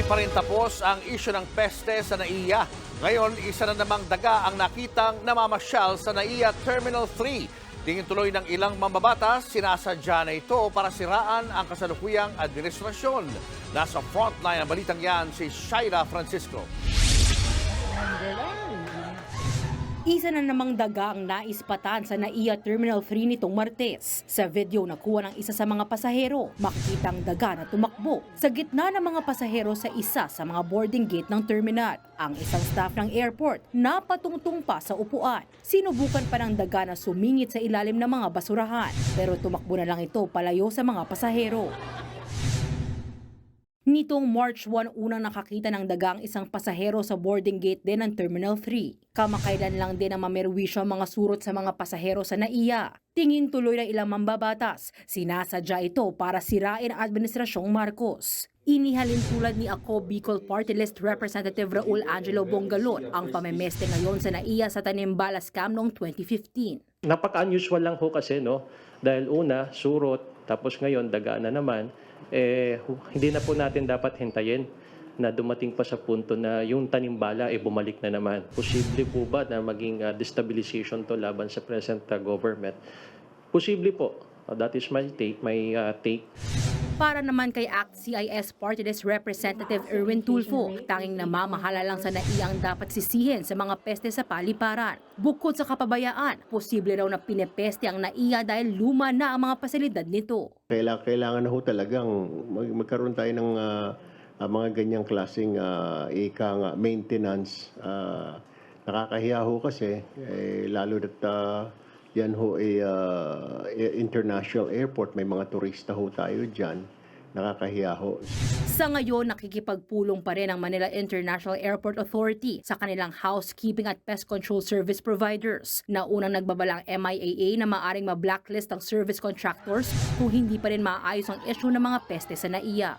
Hindi pa rin tapos ang isyu ng peste sa NAIA. Ngayon, isa na namang daga ang nakitang namamasyal sa NAIA Terminal 3. Tingin tuloy ng ilang mambabatas, sinasadya na ito para siraan ang kasalukuyang administrasyon. Nasa frontline ang balitang yan si Shaira Francisco. Isa na namang daga ang naispatan sa NAIA Terminal 3 nitong Martes. Sa video na kuha ng isa sa mga pasahero, makikita ang daga na tumakbo sa gitna ng mga pasahero sa isa sa mga boarding gate ng terminal. Ang isang staff ng airport napatungtong pa sa upuan. Sinubukan pa ng daga na sumingit sa ilalim ng mga basurahan pero tumakbo na lang ito palayo sa mga pasahero. Nitong March 1 unang nakakita ng dagang isang pasahero sa boarding gate din ng Terminal 3. Kamakailan lang din ang mamerwisyo ang mga surot sa mga pasahero sa NAIA. Tingin tuloy ng ilang mambabatas, sinasadya ito para sirain ang Administrasyong Marcos. Inihalin tulad ni Ako Bicol Party List Representative Raul Angelo Bongalon ang pamemeste ngayon sa NAIA sa Tanimbala scam noong 2015. Napaka-unusual lang ho kasi, no? Dahil una, surot, tapos ngayon, daga na naman. Eh, hindi na po natin dapat hintayin na dumating pa sa punto na yung tanimbala ay bumalik na naman. Posible po ba na maging uh, destabilization to laban sa present uh, government? Posible po. Uh, that is my take. My uh, take. Para naman kay ACT CIS Party List Representative Erwin Tulfo, tanging namamahala lang sa naiyang dapat sisihin sa mga peste sa paliparan. Bukod sa kapabayaan, posible raw na pinepeste ang naiya dahil luma na ang mga pasilidad nito. Kailangan, kailangan na ho talagang mag, magkaroon tayo ng ah, ah, mga ganyang klaseng uh, ika nga, maintenance. Ah, nakakahiya ho kasi, eh, lalo dat ah, yan ho ay eh, international airport, may mga turista ho tayo dyan. Nakakahiya ho. Sa ngayon, nakikipagpulong pa rin ang Manila International Airport Authority sa kanilang housekeeping at pest control service providers na unang nagbabalang MIAA na maaring ma-blacklist ang service contractors kung hindi pa rin maayos ang issue ng mga peste sa NAIA.